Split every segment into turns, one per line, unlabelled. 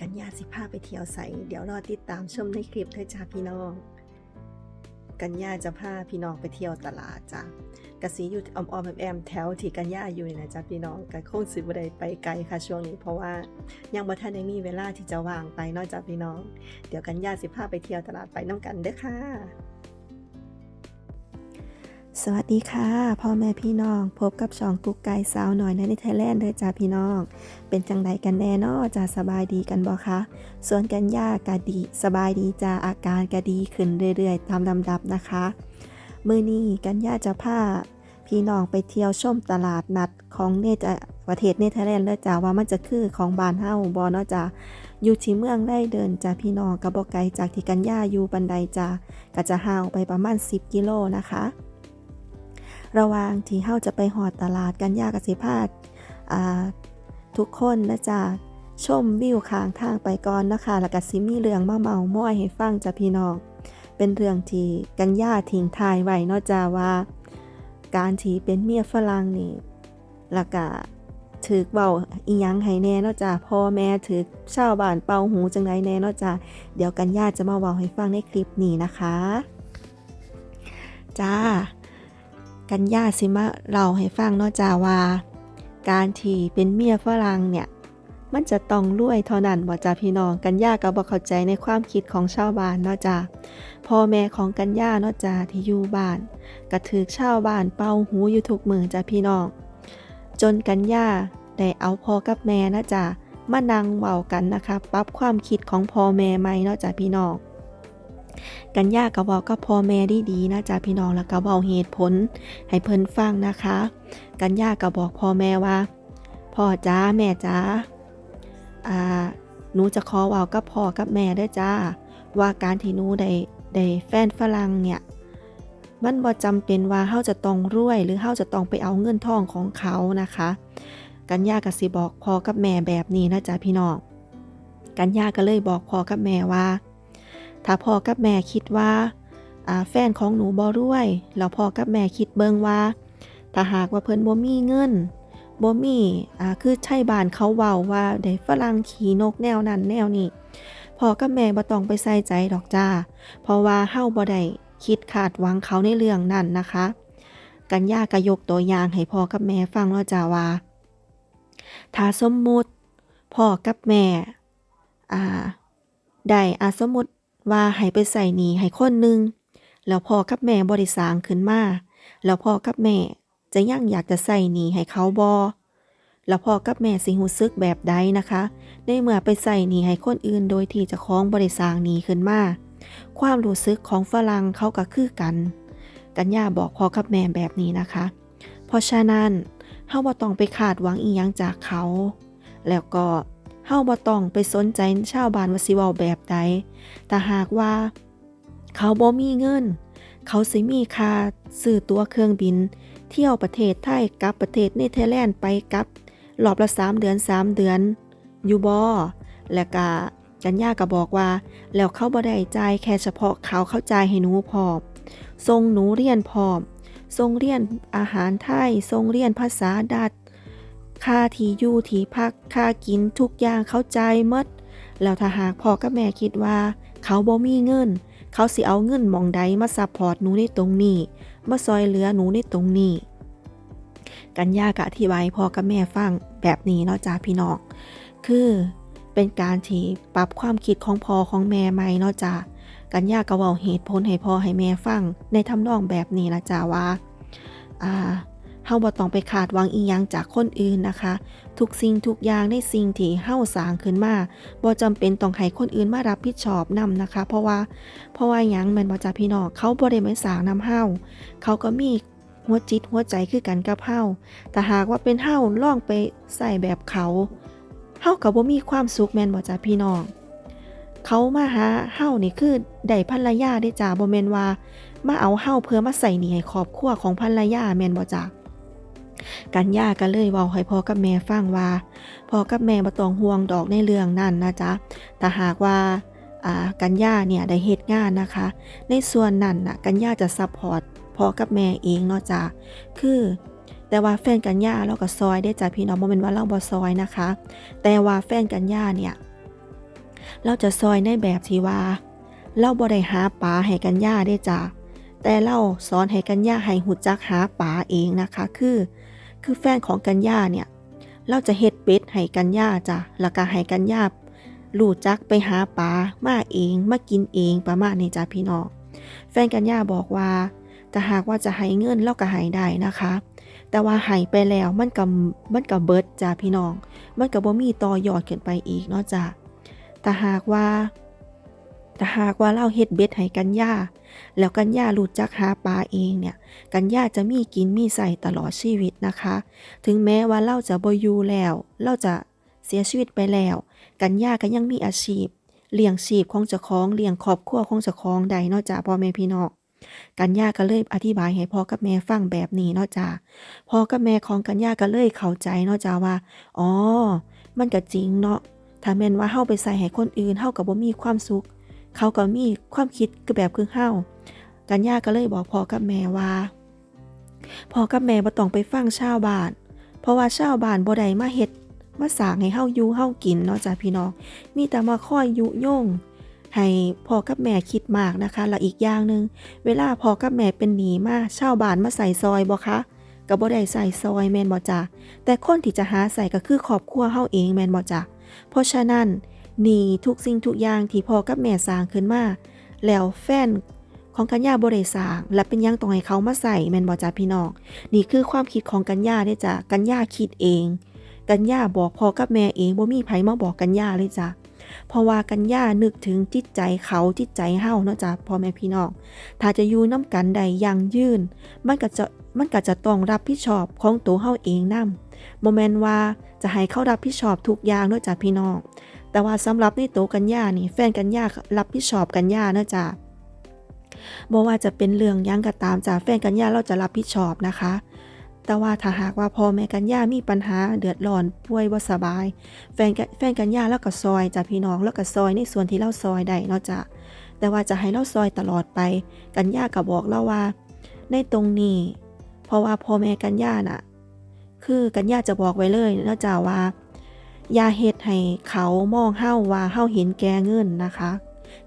กัญญาสิพาไปเที่ยวใสเดี๋ยวรอติดตามชมในคลิปเด้อจ้าพี่น้อง กันยาจะพาพี่น้องไปเที่ยวตลาดจ้ะกะสีอยู่ออมๆแอมแถวที่กันยาอยู่นี่นะจ้าพี่น้องก็คงสิบ่ได้ไปไกลค่ะช่วงนี้ เพราะว่ายังบ่ทันได้มีเวลาที่จะว่างไปนอกจากพี่น้อง เดี๋ยวกันยาสิพาไปเที่ยวตลาดไปน้ำกันเด้อค่ะ สวัสดีค่ะพ่อแม่พี่น้องพบกับช่องกุ๊กไก่สาวหน่อยในไทยแลนด์เด้อจ้าพี่น้อง เป็นจังใดกันแน่นอจะสบายดีกันบ่คะส่วนกันยากะดี สบายดีจ้าอาการกะดีขึ้นเรื่อยๆ ตามลำดับนะคะ มือนี้กันยาจะพาพี่น้องไปเที่ยวชมตลาดนัดของเนเธอประเทศเนเธอร์แลนด์เด้อจ้าว่ามันจะคือของบ้านเฮาบ่เนาะจ้าอยู่ที่เมืองได้เดินจ้าพี่น้องก็บ่ไกลจากที่กันยาอยู่บันไดจ้าก็จะห่างไปประมาณ 10 กิโลนะคะ ระว่างที่เฮาจะไปหอดตลาดกันยากสิพาดทุกคนนะจ๊ะชมวิวข้างทางไปก่อนนะคะแล้วก็สิมีเรื่องมาเมาม้อยให้ฟังจ้ะพี่น้อง เป็นเรื่องที่กันย่าทิ้งทายไว้นาะจ้าว่า การที่เป็นเมียฝรั่งนี่แล้วก็ถือเบาอีหยังให้แน่นาะจ้าพ่อแม่ถือชาวบ้านเป่าหูจังไดแน่นาะจ้าเดี๋ยวกันย่าจะมาเว้าให้ฟังในคลิปนี้นะคะ จ้า กันย่าสิมาเล่าให้ฟังเนาะจ้าว่าการที่เป็นเมียฝรั่งเนี่ย มันจะต้องรวยเท่านั้นบ่จ้าพี่น้องกันย่าก็บ่เข้าใจในความคิดของชาวบ้านเนาะจ้าพ่อแม่ของกันย่าเนาะจ้าที่อยู่บ้านก็ถือชาวบ้านเป่าหูอยู่ทุกมือจ้าพี่น้อง จนกันย่าได้เอาพ่อกับแม่นะจ้ามานั่งเว้ากันนะคะปรับความคิดของพ่อแม่ใหม่เนาะจ้าพี่น้อง กันยาก็บอกกับพ่อแม่ดีๆนะจ๊ะพี่น้องแล้วก็บอกเหตุผล ให้เพิ่นฟังนะคะ กันยาก็บอกพ่อแม่ว่าพ่อจ้าแม่จ้าอ่าหนูจะขอเว่ากับพ่อกับแม่ด้อจ้า ว่าการที่หนูได้ได้แฟนฝรั่งเนี่ยมันบ่จำเป็นว่าเฮาจะต้องรวย หรือเฮาจะต้องไปเอาเงินทองของเขานะคะ กันยาก็สิบอกพ่อกับแม่แบบนี้นะจ๊ะพี่น้องกันยาก็เลยบอกพ่อกับแม่ว่า ถ้าพ่อกับแม่คิดว่าแฟนของหนูบ่รวยแล้วพ่อกับแม่คิดเบิ่งว่าถ้าหากว่าเพิ่นบ่มีเงินบ่มีอ่าคือใช่บ้านเขาเว้าว่าได้ฝรั่งขี่นกแนวนั้นแนวนี้พ่อกับแม่บ่ต้องไปใส่ใจดอกจ้า เพราะว่าเฮาบ่ได้คิดคาดหวังเขาในเรื่องนั้นนะคะ กันยาก็ยกตัวอย่างให้พ่อกับแม่ฟังแล้วจ้าว่า ถ้าสมมุติพ่อกับแม่อ่าได้อาสมมุติ ว่าให้ไปใส่หนีให้คนหนึงแล้วพ่อกับแม่บริสางขึ้นมาแล้วพ่อกับแม่จะยังอยากจะใส่หนีให้เขาบอแล้วพ่อกับแม่สิหูซึกแบบใดนะคะ ในเมื่อไปใส่หนีให้คนอื่นโดยที่จะคล้องบริสางหนีขึ้นมาความรู้สึกของฝรั่งเขาก็คือกัน กันย่าบอกพ่อกับแม่แบบนี้นะคะ เพราะฉะนั้นเฮาบ่ต้องไปคาดหวังอีหยังจากเขา แล้วก็ เฮาบ่ต้องไปสนใจชาวบ้านว่าสิเว้าแบบใด แต่หากว่า เขาบ่มีเงิน เขาสิมีค่าซื้อตั๋วเครื่องบิน เที่ยวประเทศไทยกลับประเทศเนเธอร์แลนด์ไปกับรอบละ3เดือน 3 เดือน อยู่บ่และกะกันยาก็บอกว่า แล้วเขาบ่ได้จ่ายแค่เฉพาะเขาเข้าใจให้หนูพร้อมส่งหนูเรียนพร้อมส่งเรียนอาหารไทยส่งเรียนภาษาดัต ค่าที่อยู่ที่พักค่ากินทุกอย่างเข้าใจมดแล้วถ้าหากพ่อกับแม่คิดว่า เขาบ่มีเงิน เขาสิเอาเงินมองใดมาซัพพอร์ตหนูในตรงนี้มาซอยเหลือหนูในตรงนี้ กันยากะอธิบายพ่อกับแม่ฟังแบบนี้เนาะจ้าพี่น้องคือเป็นการที่ปรับความคิดของพ่อของแม่ใหม่เนาะจ้ากันยาก็เว้าเหตุผลให้พ่อให้แม่ฟังในทำนองแบบนี้ละจ้าว่าอ่า เฮาบ่ต้องไปคาดหวังอีหยังจากคนอื่นนะคะ ทุกสิ่งทุกอย่างในสิ่งที่เฮาสร้างขึ้นมาบ่จำเป็นต้องให้คนอื่นมารับผิดชอบนำนะคะ เพราะว่าเพราะว่าหยังแม่นบ่จ้าพี่น้องเขาบ่ได้มาสร้างนำเฮาเขาก็มีหัวจิตหัวใจคือกันกับเฮาแต่หากว่าเป็นเฮาล่องไปใส่แบบเขาเฮาก็บ่มีความสุขแม่นบ่จ้าพี่น้อง เขามาหาเฮานี่คือได้ภรรยาได้จ้าบ่แม่นว่า มาเอาเฮาเพื่อมาใส่หนี้ให้ครอบครัวของภรรยาแม่นบ่จ้า กันย่าก็เลยเว้าให้พ่อกับแม่ฟังว่าพ่อกับแม่บ่ต้องห่วงดอกในเรื่องนั้นนะจ๊ะแต่หากว่าอ่ากันย่าเนี่ยได้เฮ็ดงานนะคะ ในส่วนนั้นน่ะกันย่าจะซัพพอร์ตพ่อกับแม่เองเนาะจ้ะคือแต่ว่าแฟนกันย่าเราก็ซอยได้จ้ะพี่น้องบ่แม่นว่าเราบ่ซอยนะคะ แต่ว่าแฟนกันย่าเนี่ยเราจะซอยในแบบที่ว่า เราบ่ได้หาปลาให้กันย่าได้จ้ะแต่เราสอนให้กันย่าให้หุดจักหาปลาเองนะคะ คือ คือแฟนของกันย่าเนี่ยเราจะเฮ็ดเป็ดให้กันย่าจ้ะแล้วก็ให้กันย่ารู้จักไปหาปลามาเองมากินเองประมาณนี้จ้ะพี่น้องแฟนกันย่าบอกว่าถ้าหากว่าจะให้เงินเราก็ให้ได้นะคะ แต่ว่าให้ไปแล้วมันก็มันก็เบิดจ้ะพี่น้อง มันก็บ่มีต่อยอดขึ้นไปอีกเนาะจ้ะถ้าหากว่า ถ้าหากว่าเราเฮ็ดเบ็ดให้กันย่าแล้วกันย่ารู้จักหาปลาเองเนี่ยกันย่าจะมีกินมีใส่ตลอดชีวิตนะคะ ถึงแม้ว่าเราจะบอยู่แล้ว เราจะเสียชีวิตไปแล้ว กันย่าก็ยังมีอาชีพเลี้ยงชีพของเจ้าของเลี้ยงครอบครัวของเจ้าของได้เนาะจ้ะพ่อแม่พี่น้องกันย่าก็เลยอธิบายให้พ่อกับแม่ฟังแบบนี้นาะจ้ะพ่อกับแม่ของกันย่าก็เลยเข้าใจนาะจ้ะว่าอ๋อมันก็จริงเนาะถ้าแม่นว่าเฮาไปใส่ให้คนอื่นเฮาก็บ่มีความสุข เขาก็มีความคิดกแบบคือเฮากันย่าก็เลยบอกพ่อกับแม่ว่าพ่อกับแม่บ่ต้องไปฟังชาวบ้าน เพราะว่าชาวบ้านบ่ได้มาเฮ็ดมาสร้างให้เฮาอยู่เฮากินเนาะจ้ะพี่น้อง มีแต่มาคอยยุยงให้พ่อกับแม่คิดมากนะคะ แล้วอีกอย่างหนึ่งเวลาพ่อกับแม่เป็นหนีมาชาวบ้านมาใส่ซอยบ่คะก็บ่ได้ใส่ซอยแม่นบ่จ้ะแต่คนที่จะหาใส่ก็คือครอบครัวเฮาเองแม่นบ่จ้ะเพราะฉะนั้น นี่ทุกสิ่งทุกอย่างที่พ่อกับแม่สร้างขึ้นมาแล้วแฟนของกัญญาบ่ได้สางและเป็นยังต้องให้เขามาใส่แมนบ่จ้ะพี่น้องนี่คือความคิดของกัญญาเด้จ้ะกัญญาคิดเอง กัญญาบอกพ่อกับแม่เองบ่ามีไผมาบอกกัญญาเลยจ้ะเพราะว่ากัญญานึกถึงจิตใจเขาจิตใจเฮาเนาะจ้ะพ่อแม่พี่น้องถ้าจะอยู่น้ำกันใดยังยืนมันก็จะมันก็จะต้องรับผิดชอบของตัวเฮาเองนำบ่แม่นว่าจะให้เขารับผิดชอบทุกอย่างเนาะจ้ะพี่น้อง แต่ว่าสำหรับในตัวกัญญานี่แฟนกัญญารับผิดชอบกัญญาเนาะจ้ะบ่ว่าจะเป็นเรื่องยังก็ตามจ้ะแฟนกัญญาเราจะรับผิดชอบนะคะ แต่ว่าถ้าหากว่าพ่อแม่กัญญามีปัญหาเดือดร้อนป่วยบ่สบาย แฟนแฟนกันย่าแล้วก็ซอยจ้ะพี่น้องแล้วก็ซอยในส่วนที่เราซอยได้เนาะจ้ะแต่ว่าจะให้เราซอยตลอดไป กันย่าก็บอกเราว่า ในตรงนี้ เพราะว่าพ่อแม่กันย่าน่ะ คือกันย่าจะบอกไว้เลยเนาะจ้ะว่า ย่าเฮ็ดให้เขามองเฮาว่าเฮาเห็นแก่เงินนะคะ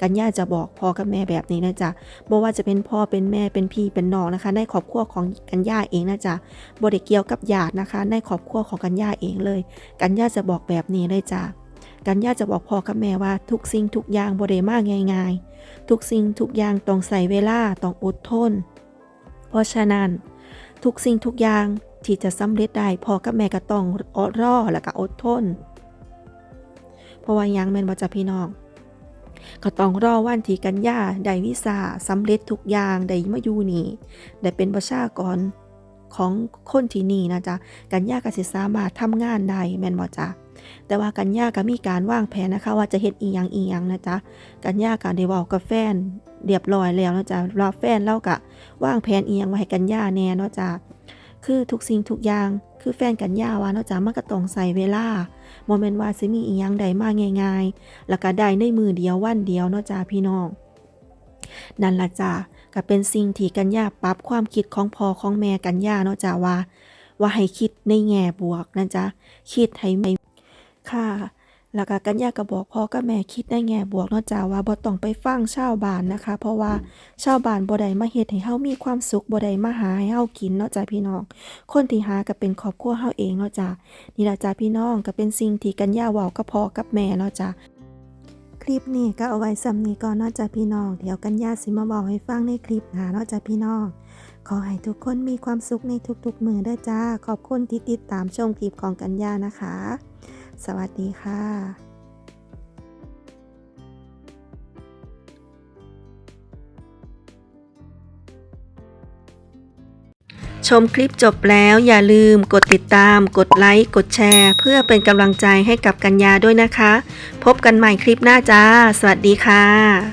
กันย่าจะบอกพ่อกับแม่แบบนี้นะจ๊ะบ่ว่าจะเป็นพ่อเป็นแม่เป็นพี่เป็นน้องนะคะ ในครอบครัวของกันย่าเองนะจ๊ะบ่ได้เกี่ยวกับญาตินะคะ ในครอบครัวของกันย่าเองเลย กันย่าจะบอกแบบนี้เลยจ้ะกันย่าจะบอกพ่อกับแม่ว่าทุกสิ่งทุกอย่างบ่ได้มากง่ายๆ ทุกสิ่งทุกอย่างต้องใส่เวลาต้องอดทน เพราะฉะนั้น ทุกสิ่งทุกอย่างที่จะสำเร็จได้พ่อกับแม่ก็ต้องอดรอแล้วก็อดทน ราะว่ายังแม่นบ่จ้ะพี่น้องก็ต้องรอวันที่กันยาได้วิสาสำเร็จทุกอย่างได้มาอยู่นี่ได้เป็นประชากรของคนที่นี่นะจ๊ะกันยาก็สิสามารถทำงานได้แม่นบ่จ๊ะแต่ว่ากันยาก็มีการวางแผนนะคะ ว่าจะเฮ็ดอีหยังอีหยังนะจ๊ะกันยาก็ได้เว้ากับแฟนเรียบร้อยแล้วนะจ๊ะรอแฟนเราก็วางแผนอีหยังไว้ให้กันยาแน่เนาะจ๊ะคือทุกสิ่งทุกอย่างคือแฟนกันยาว่าเนาะจ๊ะมันก็ต้องใส่เวลา บ่แม่นว่าสิมีอีหยังใดมาง่ายๆ แล้วก็ได้ในมือเดียววันเดียวเนาะจ้าพี่น้อง นั่นล่ะจ้าก็เป็นสิ่งที่กันย่าปรับความคิดของพ่อของแม่กันย่าเนาะจ้าว่า ว่าให้คิดในแง่บวกนะจ๊ะคิดให้ไม่ค่ะ แล้วก็กันย่าก็บอกพ่อกับแม่คิดในแง่บวกเนาะจ้ะว่าบ่ต้องไปฟังชาวบ้านนะคะ เพราะว่าชาวบ้านบ่ได้มาเฮ็ดให้เฮามีความสุขบ่ได้มาหาให้เฮากินเนาะจ้ะพี่น้อง คนที่หาก็เป็นครอบครัวเฮาเองเนาะจ้ะนี่ล่ะจ้ะพี่น้องก็เป็นสิ่งที่กันย่าเว้ากับพ่อกับแม่เนาะจ้ะคลิปนี้ก็เอาไว้ซ้ำนี้ก่อนเนาะจ้ะพี่น้อง เดี๋ยวกันย่าสิมาบอกให้ฟังในคลิปหน้าเนาะจ้ะพี่น้องขอให้ทุกคนมีความสุขในทุกๆมือด้วยจ้า ขอบคุณที่ติดตามชมคลิปของกันย่านะคะ สวัสดีค่ะชมคลิปจบแล้วอย่าลืมกดติดตาม กดไลค์ กดแชร์ เพื่อเป็นกำลังใจให้กับกัญญาด้วยนะคะ พบกันใหม่คลิปหน้าจ้า สวัสดีค่ะ